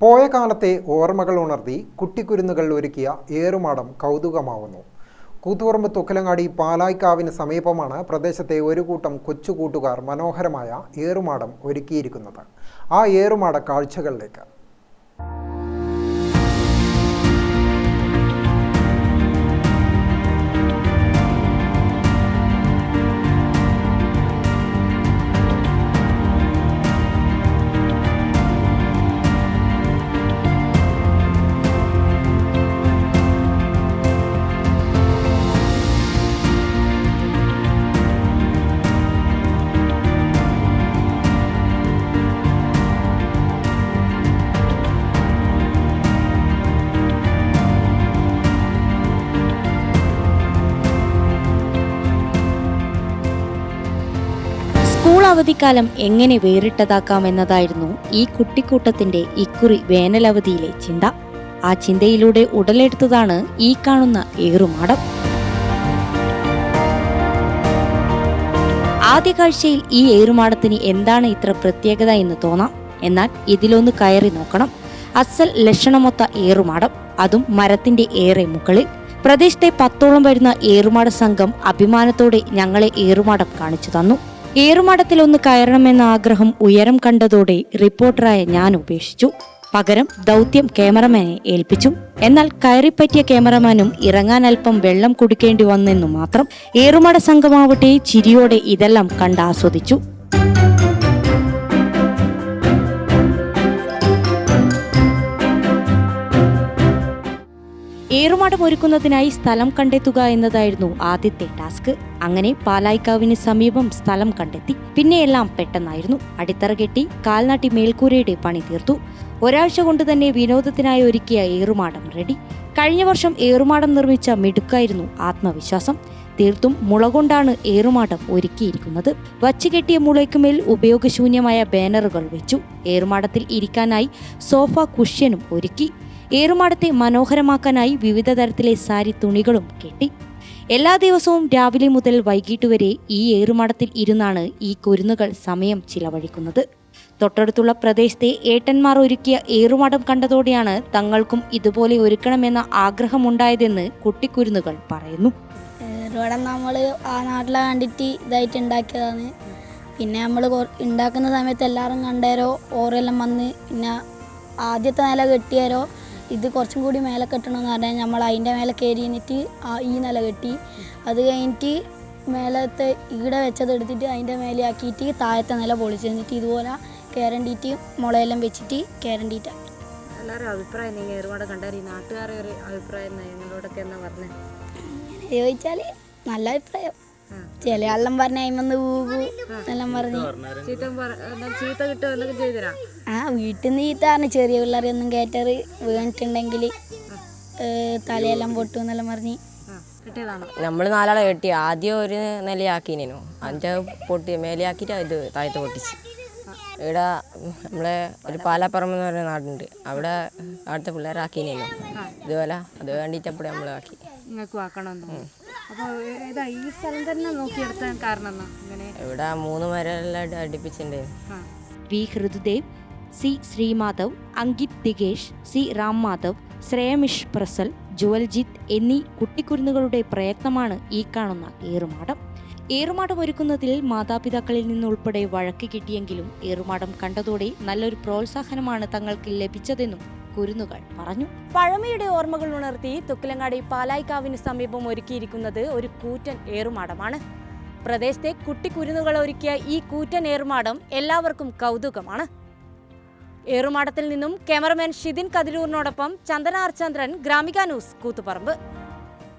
പോയ കാലത്തെ ഓർമ്മകൾ ഉണർത്തി കുട്ടിക്കുരുന്നുകൾ ഒരുക്കിയ ഏറുമാടം കൗതുകമാവുന്നു. കൂത്തുപറമ്പ് തൊക്കലങ്ങാടി പാലായ്ക്കാവിന് സമീപമാണ് പ്രദേശത്തെ ഒരു കൂട്ടം കൊച്ചുകൂട്ടുകാർ മനോഹരമായ ഏറുമാടം ഒരുക്കിയിരിക്കുന്നത്. ആ ഏറുമാട കാഴ്ചകളിലേക്ക്. സ്കൂൾ അവധിക്കാലം എങ്ങനെ വേറിട്ടതാക്കാം എന്നതായിരുന്നു ഈ കുട്ടിക്കൂട്ടത്തിന്റെ ഇക്കുറി വേനലവധിയിലെ ചിന്ത. ആ ചിന്തയിലൂടെ ഉടലെടുത്തതാണ് ഈ കാണുന്ന ഏറുമാടം. ആദ്യ കാഴ്ചയിൽ ഈ ഏറുമാടത്തിന് എന്താണ് ഇത്ര പ്രത്യേകത എന്ന് തോന്നാം. എന്നാൽ ഇതിലൊന്ന് കയറി നോക്കണം. അസൽ ലക്ഷണമൊത്ത ഏറുമാടം. അതും മരത്തിന്റെ ഏറെ മുകളിൽ. പ്രദേശത്തെ പത്തോളം വരുന്ന ഏറുമാട സംഘം അഭിമാനത്തോടെ ഞങ്ങളെ ഏറുമാടം കാണിച്ചു തന്നു. ഏറുമാടത്തിൽ ഒന്ന് കയറണമെന്ന ആഗ്രഹം ഉയരം കണ്ടതോടെ റിപ്പോർട്ടറായ ഞാൻ ഉപേക്ഷിച്ചു. പകരം ദൗത്യം ക്യാമറമാനെ ഏൽപ്പിച്ചു. എന്നാൽ കയറിപ്പറ്റിയ ക്യാമറമാനും ഇറങ്ങാൻ അല്പം വെള്ളം കുടിക്കേണ്ടി വന്നെന്നു മാത്രം ഏറുമട സംഘമാവട്ടെ ചിരിയോടെ ഇതെല്ലാം കണ്ടാസ്വദിച്ചു ഏറുമാടം ഒരുക്കുന്നതിനായി സ്ഥലം കണ്ടെത്തുക എന്നതായിരുന്നു ആദ്യത്തെ ടാസ്ക്. അങ്ങനെ പാലായിക്കാവിന് സമീപം സ്ഥലം കണ്ടെത്തി. പിന്നെയെല്ലാം പെട്ടെന്നായിരുന്നു. അടിത്തറ കെട്ടി കാൽനാട്ടി മേൽക്കൂരയുടെ പണി തീർത്തു. ഒരാഴ്ച കൊണ്ട് തന്നെ വിനോദത്തിനായി ഒരുക്കിയ ഏറുമാടം റെഡി. കഴിഞ്ഞ വർഷം ഏറുമാടം നിർമ്മിച്ച മിടുക്കായിരുന്നു ആത്മവിശ്വാസം. തീർത്തും മുള കൊണ്ടാണ് ഏറുമാടം ഒരുക്കിയിരിക്കുന്നത്. വച്ചുകെട്ടിയ മുളയ്ക്കുമേൽ ഉപയോഗശൂന്യമായ ബാനറുകൾ വെച്ചു. ഏറുമാടത്തിൽ ഇരിക്കാനായി സോഫ കുഷ്യനും ഒരുക്കി. ഏറുമാടത്തെ മനോഹരമാക്കാനായി വിവിധ തരത്തിലെ സാരി തുണികളും കെട്ടി. എല്ലാ ദിവസവും രാവിലെ മുതൽ വൈകിട്ട് വരെ ഈ ഏറുമാടത്തിൽ ഇരുന്നാണ് ഈ കുരുന്നുകൾ സമയം ചിലവഴിക്കുന്നത്. തൊട്ടടുത്തുള്ള പ്രദേശത്തെ ഏട്ടന്മാർ ഒരുക്കിയ ഏറുമാടം കണ്ടതോടെയാണ് തങ്ങൾക്കും ഇതുപോലെ ഒരുക്കണമെന്ന ആഗ്രഹമുണ്ടായതെന്ന് കുട്ടിക്കുരുന്നുകൾ പറയുന്നു. ഇവിടെ നമ്മൾ ആ നാട്ടിലെ കണ്ടിട്ട് ഇതായിട്ട് ഉണ്ടാക്കിയതാണ്. പിന്നെ നമ്മൾ ഉണ്ടാക്കുന്ന സമയത്ത് എല്ലാവരും കണ്ടേരോ ഓരെല്ലാം വന്ന് പിന്നെ ആദ്യത്തെ നില കെട്ടിയാരോ ഇത് കുറച്ചും കൂടി മേലെ കെട്ടണമെന്ന് പറഞ്ഞാൽ നമ്മൾ അതിന്റെ മേലെ കയറി എന്നിട്ട് ആ ഈ നില കെട്ടി. അത് കഴിഞ്ഞിട്ട് മേലത്തെ ഇവിടെ വെച്ചത് എടുത്തിട്ട് അതിന്റെ മേലെ ആക്കിയിട്ട് താഴത്തെ നില പൊളിച്ച് എന്നിട്ട് ഇതുപോലെ കയറണ്ടിയിട്ട് മുളയെല്ലാം വെച്ചിട്ട് കയറണ്ടിയിട്ടാണ് എല്ലാവരും അഭിപ്രായം നിങ്ങൾ ഏറുപാട് കണ്ടാൽ ഈ നാട്ടുകാരെ ഒരു അഭിപ്രായം എന്നാ നിങ്ങളോടൊക്കെ എന്നാ പറഞ്ഞത് അങ്ങനെ ചോദിച്ചാൽ നല്ല അഭിപ്രായം. ചില ആളെല്ലാം പറഞ്ഞ അയിമന്ന് ഊകു എന്നെല്ലാം പറഞ്ഞ്. ചീത്ത കിട്ടുമോ ആ വീട്ടിൽ നിന്ന് ചീത്താണ്. ചെറിയ പിള്ളേരെയൊന്നും കയറ്ററ് വീണിട്ടുണ്ടെങ്കിൽ തലയെല്ലാം പൊട്ടു എന്നെല്ലാം പറഞ്ഞ്. കിട്ടിയതാണോ? നമ്മൾ നാലാളെ കെട്ടി. ആദ്യം ഒരു നിലയാക്കിനു അതിന്റെ പൊട്ടി മേലെയാക്കിയിട്ട് ഇത് താഴത്ത് പൊട്ടിച്ച്. ഇവിടെ നമ്മളെ ഒരു പാലാപ്പറമ്പ് എന്ന് പറയുന്ന നാടുണ്ട്. അവിടെ അവിടുത്തെ പിള്ളേരാക്കിനു ഇതുപോലെ അത് വേണ്ടിയിട്ടപ്പോഴേ നമ്മൾ ആക്കി നിങ്ങൾക്ക് ആക്കണമെന്നോ അപ്പോൾ ഏതാ ഈ സ്ഥലം തന്നെ നോക്കിയെടുത്താൻ കാരണം എന്നാ ഇങ്ങനെ ഇവിടെ മൂന്ന് മരം അടുപ്പിച്ചിട്ടുണ്ട്. ആ. വി ഹൃദുദേവ് സി ശ്രീമാധവ് അങ്കിത് ദികേഷ് സി രാം മാധവ് ശ്രേയമിഷ് പ്രസൽ ജുവൽജിത്ത് എന്നീ കുട്ടിക്കുരുന്നുകളുടെ പ്രയത്നമാണ് ഈ കാണുന്ന ഏറുമാടം. ഏറുമാടം ഒരുക്കുന്നതിൽ മാതാപിതാക്കളിൽ നിന്നുൾപ്പെടെ വഴക്ക് കിട്ടിയെങ്കിലും ഏറുമാടം കണ്ടതോടെ നല്ലൊരു പ്രോത്സാഹനമാണ് തങ്ങൾക്ക് ലഭിച്ചതെന്നും കുരുന്നുകൾ. പറഞ്ഞു പഴമയുടെ ഓർമ്മകൾ ഉണർത്തി തുക്കിലങ്ങാടി പാലായിക്കാവിന് സമീപം ഒരുക്കിയിരിക്കുന്നത് ഒരു കൂറ്റൻ ഏറുമാടമാണ്. പ്രദേശത്തെ കുട്ടിക്കുരുന്നുകൾ ഒരുക്കിയ ഈ കൂറ്റൻ ഏറുമാടം എല്ലാവർക്കും കൗതുകമാണ്. ഏറുമാടത്തിൽ നിന്നും ക്യാമറമാൻ ഷിതിൻ കതിരൂറിനോടൊപ്പം ചന്ദനാർചന്ദ്രൻ ഗ്രാമിക ന്യൂസ് കൂത്തുപറമ്പ്.